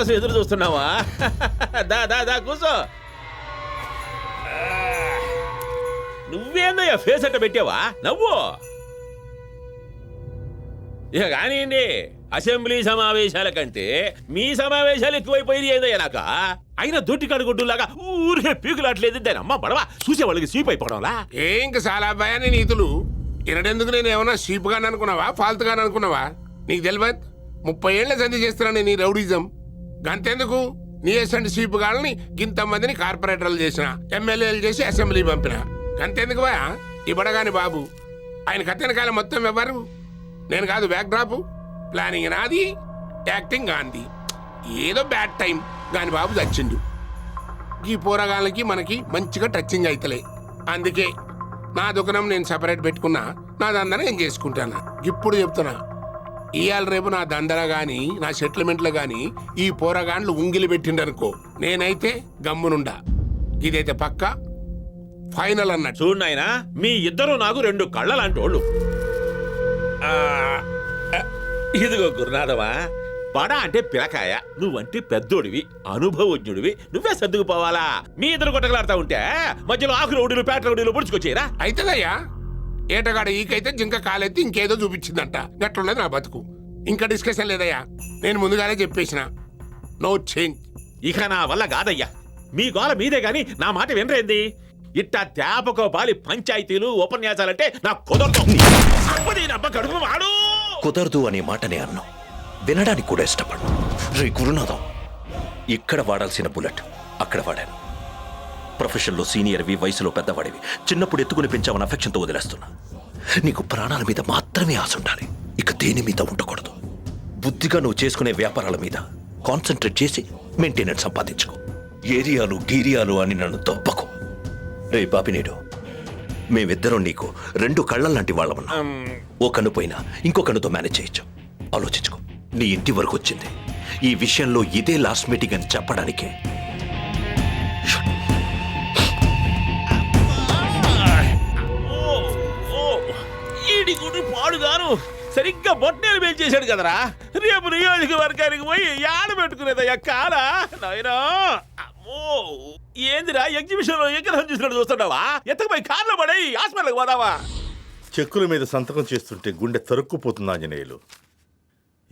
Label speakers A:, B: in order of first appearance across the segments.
A: కోసం ఎదురు చూస్తున్నావా? దా దా దా కూర్చో. నువ్వేందయ్యా ఫేస్ అట్ట పెట్టావా? నవ్వు. ఇక కానివ్వండి అసెంబ్లీ సమావేశాల కంటే మీ సమావేశాలు ఎక్కువైపోయింది ఏందయ్యా నాక? అయినా దొడ్డి కడుగుడ్డులాగా ఊరికే పీకులాట్లేదు దాని అమ్మ బడవా చూసే వాళ్ళకి సీప్ అయిపోవడంలా?
B: ఏ చాలా భయాన్ని నీతులు? వినడెందుకు నేను ఏమన్నా షీప్గాని అనుకున్నావా ఫాల్తుగాని అనుకున్నావా నీకు తెలియదు ముప్పై ఏళ్ళ సంధి చేస్తున్నాను నీ రౌడిజం. గంతెందుకు? నీ ఎసంటి షీప్ గాలని ఇంతమందిని కార్పొరేటర్లు చేసిన ఎమ్మెల్యేలు చేసి అసెంబ్లీ పంపిన. గంతెందుకు బా ఇవ్వడగాని బాబు. ఆయన కత్తెనకాయలు మొత్తం ఎవరు నేను కాదు బ్యాక్ డ్రాప్ ప్లానింగ్ నాది యాక్టింగ్ గాంధీ. ఏదో బ్యాడ్ టైం గాని బాబు చచ్చిండు. ఈ పోరగాళ్ళకి మనకి మంచిగా టచింగ్ అవుతలే అందుకే నా దుకాణం నేను సపరేట్ పెట్టుకున్నా నా దందన నేను చేసుకుంటాను? ఇప్పుడు చెప్తున్నా. ఇవాళ రేపు నా దందర గాని నా సెటిల్మెంట్లో గాని ఈ పోరగాండ్లు ఉంగిలి పెట్టిండనుకో. నేనైతే గమ్మునుండా. ఇదైతే పక్క ఫైనల్ అన్నట్టు.
A: చూడు నాయనా మీ ఇద్దరు నాకు రెండు కళ్ళ లాంటి వాళ్ళు ఆ, ఇదిగో గురునాథవా పడ అంటే పిలకాయ నువ్వంటే పెద్దోడివి అనుభవజ్ఞుడివి నువ్వే సర్దుకుపోవాలా? మీ ఇద్దరు కొట్టగలాడుతా ఉంటే మధ్యలో ఆకు రౌడీలు పేట రౌడీలు పొడుచుకొచ్చేరా
B: అయితేదయ్యా. ఏటగాడ ఈకైతే జింక కాలెత్తి ఇంకేదో చూపించిందంట. గట్లున్నది నా బతుకు. ఇంకా డిస్కషన్ లేదయ్యా. నేను ముందుగానే చెప్పేసిన. నో చేంజ్
A: ఇక నా వల్ల కాదయ్యా. మీ గోల మీదే గాని నా మాట వినరేంది? ఇట్టా తేపకో బాలి పంచాయతీలు ఉపన్యాసాలంటే నా కుదరదు. కడుపు వాడు.
C: కుదరదు అనే మాటనే అన్నాం వినడానికి కూడా ఇష్టపడు రే గురునాథం ఇక్కడ వాడాల్సిన బుల్లెట్ అక్కడ వాడాను. ప్రొఫెషన్లో సీనియర్వి వయసులో పెద్దవాడివి. చిన్నప్పుడు ఎత్తుకుని పెంచామని అఫెక్షన్తో వదిలేస్తున్నా. నీకు ప్రాణాల మీద మాత్రమే ఆశ ఉండాలి. ఇక దేని మీద ఉండకూడదు. బుద్ధిగా నువ్వు చేసుకునే వ్యాపారాల మీద కాన్సన్ట్రేట్ చేసి మెయింటెనెన్స్ సంపాదించుకో. ఏరియాలు గీరియాలు అని నన్ను దొబ్బకు. రే బాపినేడు మేమిద్దరం నీకు రెండు కళ్ళ లాంటి వాళ్ళమన్నా. ఓ కన్ను పోయినా ఇంకో కన్నుతో మేనేజ్ చేయొచ్చు. ఆలోచించుకో. నీ ఇంటి వరకు వచ్చింది. ఈ విషయంలో ఇదే లాస్ట్ మీటింగ్ అని చెప్పడానికే
A: ఈడి గుడి పాడుగాను. సరిగ్గా బొట్టేలు పేల్చేశాడు కదరా. రేపు నియోజకవర్గానికి పోయి యాడ పెట్టుకునేదయ్యా కారా నాయనా అమ్మో. ఏందిరా ఎగ్జిబిషన్లో ఎక్కడ చూసినట్టు చూస్తున్నావా? ఎత్తకపోయి కార్లో పడేయి హాస్పిటల్కి పోదావా
D: చెక్కుల మీద సంతకం చేస్తుంటే గుండె తరుక్కుపోతుంది ఆంజనేయులు.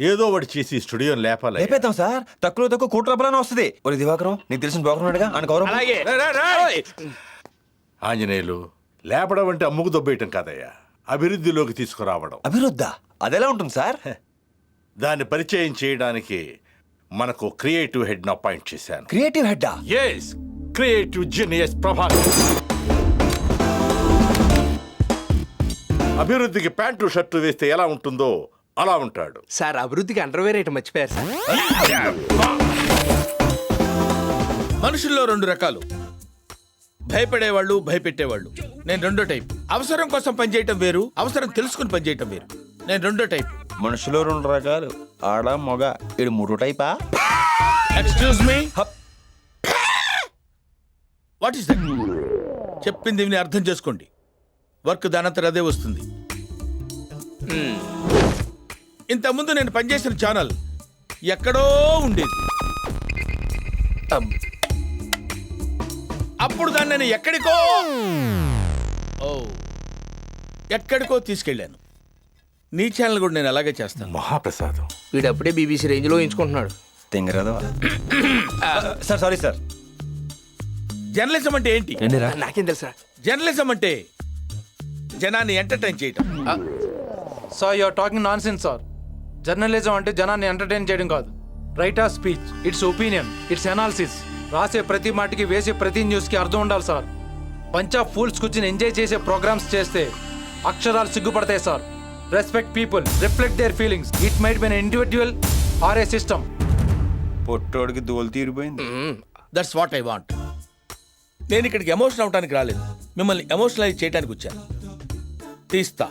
D: ఏదో ఒకటి చేసి స్టూడియోని లేపాలి
E: లేపేద్దాం సార్. తక్కువ తక్కువ కోటి రూపాయలని వస్తుంది. ఒరే దివాకరం నీకు తెలిసిన బాగున్నాడుగా ఆయన గౌరవం.
A: అలాగే.
D: ఆంజనేయులు లేపడం అంటే అమ్ముకు దొబ్బేయటం కాదయ్యా. అభివృద్ధిలోకి తీసుకురావడం.
E: అభివృద్ధా? అదెలా ఉంటుంది సార్?
D: దాన్ని పరిచయం చేయడానికి మనకు క్రియేటివ్ హెడ్ అపాయింట్ చేశాను.
E: క్రియేటివ్ హెడ్డా?
D: ఎస్ క్రియేటివ్ జీనియస్ ప్రభాకర్ అభివృద్ధికి ప్యాంటు షర్టు వేస్తే ఎలా ఉంటుందో అలా ఉంటాడు.
F: సార్ అభివృద్ధికి అండర్వేర్ ఐటమ్ మర్చిపోయారు సార్.
G: మనుషుల్లో రెండు రకాలు. భయపడేవాళ్ళు భయపెట్టేవాళ్ళు. నేను రెండో టైప్. అవసరం కోసం పనిచేయటం వేరు అవసరం తెలుసుకుని పనిచేయటం వేరు. నేను రెండో టైప్.
E: మనుషులు రెండు రకాలు. ఆడ మగ. ఇడు మూడు టైపా?
G: Excuse me what is that చెప్పింది విని అర్థం చేసుకోండి. వర్క్ దానంతట అదే వస్తుంది. ఇంతకుముందు నేను పనిచేసిన ఛానల్ ఎక్కడో ఉండేది. అప్పుడు దాన్ని నేను ఎక్కడికో ఓ ఎక్కడికో తీసుకెళ్ళాను. నీ ఛానల్ కూడా నేను అలాగే చేస్తాను.
D: మహాప్రసాదం.
F: వీడు అప్పుడే బీబీసీ రేంజ్లో ఎంచుకుంటున్నాడు.
E: తింగరదా సార్ సారీ సార్.
G: జర్నలిజం అంటే ఏంటి?
E: ఏంటిరా
F: నాకేం తెలుసా
G: జర్నలిజం అంటే జనాన్ని ఎంటర్టైన్ చేయటం.
H: Sir you're talking nonsense sir. Journalism అంటే జనాన్ని ఎంటర్టైన్ చేయడం కాదు. Right of speech it's opinion it's analysis రాసే ప్రతి మాటకి వేసే ప్రతి న్యూస్కి అర్థం ఉండాలి సార్. పంచ్ ఆఫ్ ఫూల్స్ కూర్చుని ఎంజాయ్ చేసే ప్రోగ్రామ్స్ చేస్తే అక్షరాలు సిగ్గుపడతాయి sir. Respect people reflect their feelings. It might be an individual or a system.
E: పొట్టోడికి దోలు తీరిపోయింది.
G: దట్స్ వాట్ ఐ వాంట్ నేను ఇక్కడికి ఎమోషన్ అవడానికి రాలేదు. మిమ్మల్ని ఎమోషనలైజ్ చేయడానికి వచ్చాను. తీస్తా.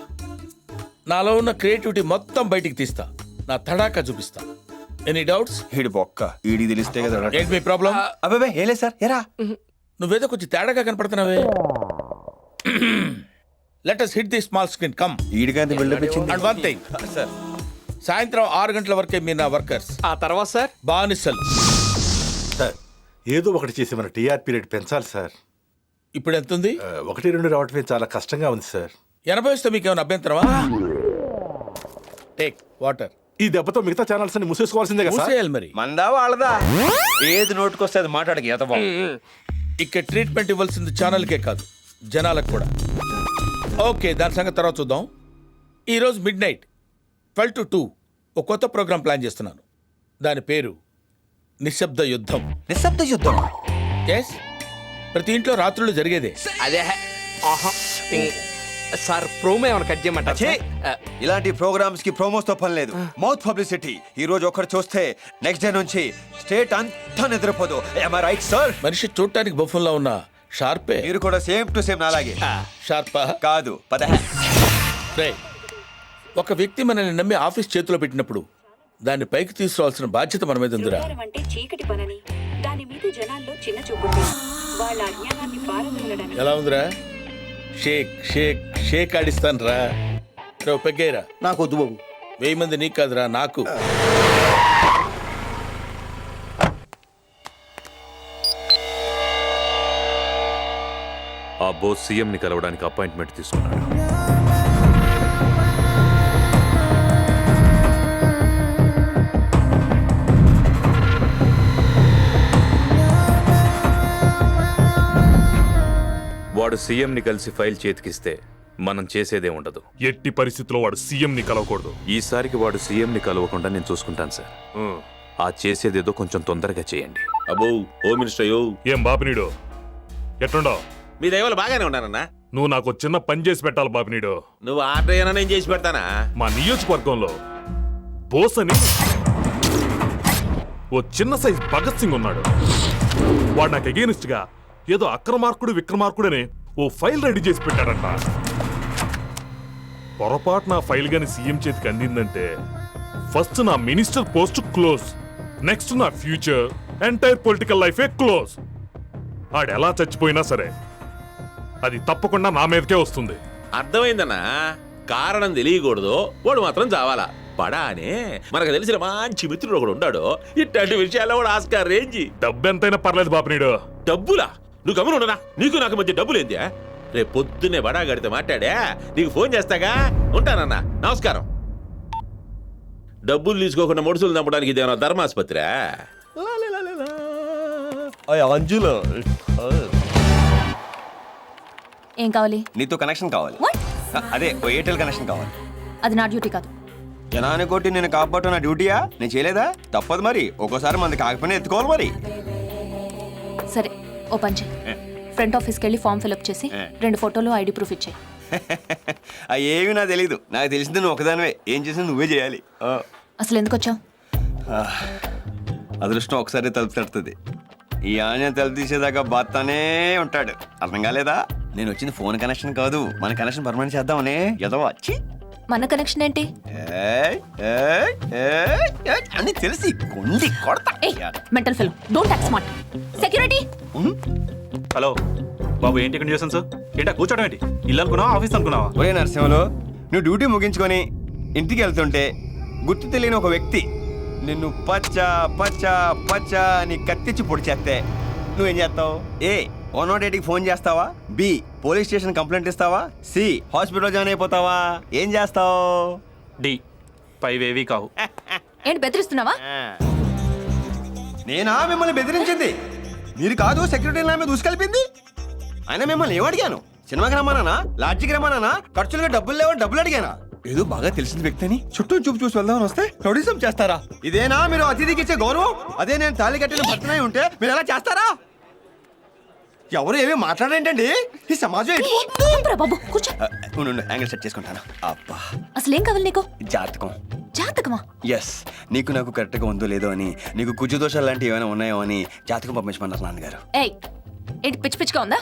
G: నాలో ఉన్న క్రియేటివిటీ మొత్తం బయటికి తీస్తా. నా తడాకా చూపిస్తా. ఎనీ డౌట్స్
E: ఈడు బొక్క. ఈడికి తెలిస్తే కదా
G: ఏంటి మీ ప్రాబ్లం
E: అబ్బాబే ఏం లేదు సార్ ఎరా.
G: నువ్వేదో కొంచెం తేడాగా కనపడుతున్నావే. Let us hit the small screen come
E: ఈడికి బిల్డప్ ఇచ్చింది.
G: అండ్ వన్ థింగ్
E: సార్
G: సాయంత్రం ఆరు గంటల వరకే మీరు నా వర్కర్స్.
F: ఆ తర్వాత సార్
G: బానిసలు.
D: సార్ ఏదో ఒకటి చేసి మన టీఆర్పీ రేట్ పెంచాలి సార్.
G: ఇప్పుడు ఎంత ఉంది?
D: ఆ, ఒకటి రెండు రావటమే చాలా కష్టంగా ఉంది సార్.
G: ఎనభై వస్తే మీకు ఏమైనా అభ్యంతరమా టేక్ వాటర్
D: ఈ దెబ్బతో మిగతా ఛానల్స్ అన్ని మూసేసుకోవాల్సిందే కదా సార్?
G: మూసేయాలి మరి.
E: మందా వాళ్ళదా? ఏది నోటుకొస్తే అది మాట్లాడక బాబు
G: ఇక్కడ ట్రీట్మెంట్ ఇవ్వాల్సింది ఛానల్కే కాదు జనాలకు కూడా. ఓకే దాని సంగతి తర్వాత చూద్దాం. ఈరోజు midnight twelve to two ఒక కొత్త ప్రోగ్రామ్ ప్లాన్ చేస్తున్నాను. దాని పేరు నిశ్శబ్ద యుద్ధం.
E: నిశ్శబ్ద యుద్ధం
G: ఎస్ ప్రతి ఇంట్లో రాత్రులు జరిగేదే.
F: అదే. ఆహా. సార్ ప్రోమో ఏమైనా కట్ చేయమంటారా
E: ఛీ!
F: సార్?
E: ఇలాంటి ప్రోగ్రామ్స్కి ప్రోమోస్తో పని లేదు. మౌత్ పబ్లిసిటీ ఈ రోజు ఒకరు చూస్తే నెక్స్ట్ డే నుంచి స్టేట్ అంతా నిద్రపోదు. రైట్ సార్
G: మనిషి చూడటానికి బఫున్లా ఉన్న షార్పే.
E: మీరు కూడా సేమ్ టు సేమ్ అలాగే
G: షార్పా?
E: కాదు పద.
G: రే ఒక వ్యక్తి మనల్ని నమ్మి ఆఫీస్ చేతిలో పెట్టినప్పుడు దాన్ని పైకి తీసుకురావాల్సిన బాధ్యత మన మీద ఉందిరా.
I: ధృవతారం అంటే చీకటి పనని. దాని మీద జనాల్లో చిన్న చూపుంది. వాళ్ళ అజ్ఞానాన్ని పారదోలడానికి
G: ఎలా ఉందిరా? షేక్ షేక్ షేక్ ఆడిస్తాను రా పెగ్గేరా
F: నాకు వద్దు బాబు.
G: వెయ్యి మంది నీకు కాదురా నాకు.
J: ఆ బోస్ సీఎంని కలవడానికి అపాయింట్మెంట్ తీసుకున్నాడు. వాడు సీఎంని కలిసి ఫైల్ చేతికిస్తే మనం చేసేదే ఉండదు.
K: ఎట్టి పరిస్థితుల్లో వాడు సీఎంని కలవకూడదు.
J: ఈసారికి వాడు సీఎంని కలవకుండా నేను చూసుకుంటాను సార్. ఆ. చేసేదేదో కొంచెం తొందరగా చేయండి.
A: అబ్బో హోమ్ మినిస్టర్ అయ్యో.
K: ఏం బాపినీడు? ఎట్లుండో
A: మీ దైవాలు బాగానే ఉన్నారన్నా?
K: నువ్వు నాకు చిన్న పని చేసి పెట్టాలి బాపినీడు.
A: నువ్వు ఆర్డర్ అయినా నేను చేసి పెడతానా?
K: మా నియోజకవర్గంలో బోస్ అని ఓ చిన్న సైజ్ భగత్ సింగ్ ఉన్నాడు. వాడు నాకు అగేనిస్ట్గా ఏదో అక్రమార్కుడు విక్రమార్కుడని ఓ ఫైల్ రెడీ చేసి పెట్టాడంట. పొరపాటు నా ఫైల్ గాని సీఎం చేతికి అందిందంటే ఫస్ట్ నా మినిస్టర్ పోస్ట్ క్లోజ్ నెక్స్ట్ నా ఫ్యూచర్ ఎంటైర్ పొలిటికల్ లైఫే క్లోజ్. ఆడెలా చచ్చిపోయినా సరే అది తప్పకుండా నా మీదకే వస్తుంది.
A: అర్థమైందన్నా? కారణం తెలియకూడదు వాడు మాత్రం చావాలా? పడా అనే మనకు తెలిసిన మంచి మిత్రుడు ఒకడు ఉన్నాడు. ఇట్లాంటి విషయాల్లో కూడా ఆస్కార్ రేంజి.
K: డబ్బెంతైనా పర్లేదు బాపినీడు
A: డబ్బులా? నువ్వు గమనం ఉండనా నీకు నాకు మధ్య డబ్బులు ఏంది రేపు పొద్దున్నే బడా గడితే మాట్లాడా నీకు ఫోన్ చేస్తాగా? ఉంటానన్నా నమస్కారం. డబ్బులు తీసుకోకుండా ముడుసులు నమ్మడానికి ఇదేమన్నా ధర్మాసుపత్రి
E: అంజులో.
L: ఏం కావాలి?
E: నీతో కనెక్షన్ కావాలి? అదే ఓ ఎయిర్టెల్ కనెక్షన్ కావాలి.
L: అది నా డ్యూటీ కాదు.
E: జనాన్ని కొట్టి నేను కాపాడటం నా డ్యూటీయా? నేను చేయలేదా? తప్పదు మరి. ఒక్కోసారి మంది కాకపోయినా ఎత్తుకోవాలి మరి.
L: సరే ఓ పని చేయి ఫ్రంట్ ఆఫీస్కి వెళ్ళి ఫామ్ ఫిల్అప్ చేసి. రెండు ఫోటోలు ఐడి ప్రూఫ్ ఇచ్చేయి.
E: అవి ఏమి నాకు తెలీదు. నాకు తెలిసింది నువ్వు ఒకదానివే. ఏం చేసినా నువ్వే చేయాలి.
L: అసలు ఎందుకు వచ్చావు.
E: అదృష్టం ఒకసారి తలుపు తడుతుంది ఈ ఆంజనేయ తలుపు తీసేదాకా బాత్తానే ఉంటాడు. అర్థం కాలేదా? నేను వచ్చింది ఫోన్ కనెక్షన్ కాదు. మన కనెక్షన్ పర్మనెంట్ చేద్దామని. ఎదవ వచ్చి
L: మన కనెక్షన్ ఏంటి?
E: అని తెలిసి కొండి కొడతా.
L: Mental fill don't act smart security.
K: Hello బాబు ఏంటి ఇక్కడ చేసాను సార్ ఏంటా కూర్చోడం ఏంటి? ఇల్లు అనుకున్నావా ఆఫీస్ అనుకున్నావా?
E: ఒరే నరసింహలో నువ్వు డ్యూటీ ముగించుకొని ఇంటికి వెళ్తుంటే గుర్తు తెలియని ఒక వ్యక్తి నిన్ను పచ్చ పచ్చ పచ్చ అని కత్తిచ్చి పొడి చేస్తే నువ్వేం చేస్తావు? ఏ వన్ నాట్ ఎయిట్కి ఫోన్ చేస్తావా? బి పోలీస్ స్టేషన్ కంప్లైంట్ ఇస్తావా? సి హాస్పిటల్ జాయిన్ అయిపోతావా? ఏం చేస్తావు?
K: డి పైవేవి కావు.
L: ఏంటి బెదిరిస్తున్నావా?
E: నేనా? మిమ్మల్ని బెదిరించింది. మీరు కాదు సెక్యూరిటీ నా మీద దూసుకెళ్ళింది అయినా మిమ్మల్ని ఏమడిగాను సినిమాకి రమ్మన్నానా? లాడ్జికి రమ్మన్నానా? ఖర్చులుగా డబ్బులు లేవని డబ్బులు అడిగానా? ఏదో బాగా తెలిసిన వ్యక్తి అని చుట్టూ చూపు చూసి వెళ్దామని వస్తే ప్రొడ్యూసం చేస్తారా? ఇదేనా మీరు అతిథికి ఇచ్చే గౌరవం? అదే నేను తాళి కట్టిన భర్తనై ఉంటే మీరు ఎలా చేస్తారా? ఎవరు ఏమీ మాట్లాడేంటండి ఈ సమాజం
L: బాబు కూర్చో.
E: యాంగిల్ సెట్ చేసుకుంటాను. అబ్బా.
L: అసలు ఏం కావాలి నీకు?
E: జాతకం.
L: జాతకమా?
E: ఎస్ నీకు నాకు కరెక్ట్గా ఉందో లేదో అని నీకు కుజు దోషాలు లాంటివి ఏమైనా ఉన్నాయో అని జాతకం పంపించమన్నారు నాన్నగారు.
L: ఏయ్ ఏంటి పిచ్చి పిచ్చిగా ఉందా.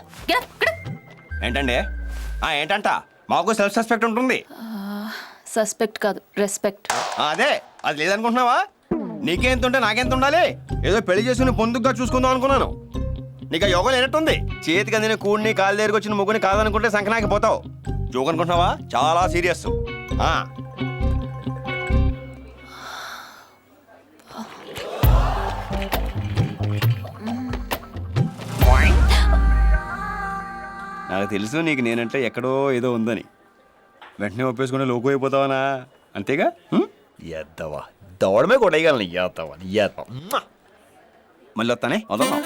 E: ఏంటండి? ఆ ఏంటంట? మాకు సెల్ఫ్ సస్పెక్ట్ ఉంటుంది.
L: సస్పెక్ట్ కాదు రెస్పెక్ట్
E: అదే అది లేదనుకుంటున్నావా? నీకెంత ఉంటే నాకెంత ఉండాలి ఏదో పెళ్ళి చేసుకుని పొందుగా చూసుకుందాం అనుకున్నాను. నీకు యోగం లేనట్టుంది. చేతికి అందిన కూడిని కాలు దగ్గరికి వచ్చిన ముగ్గుని కాదనుకుంటే సంకనాకి పోతావు. జోక్ అనుకుంటున్నావా? చాలా సీరియస్. నాకు తెలుసు నీకు నేనంటే ఎక్కడో ఏదో ఉందని. వెంటనే ఒప్పేసుకుంటే లోకు అయిపోతావానా? అంతేగా? ఎద్దవా? దవడమే కొట్టేయగలను. ఎద్దవా? ఎద్దవా? మళ్ళీ వస్తానే? వదన్నా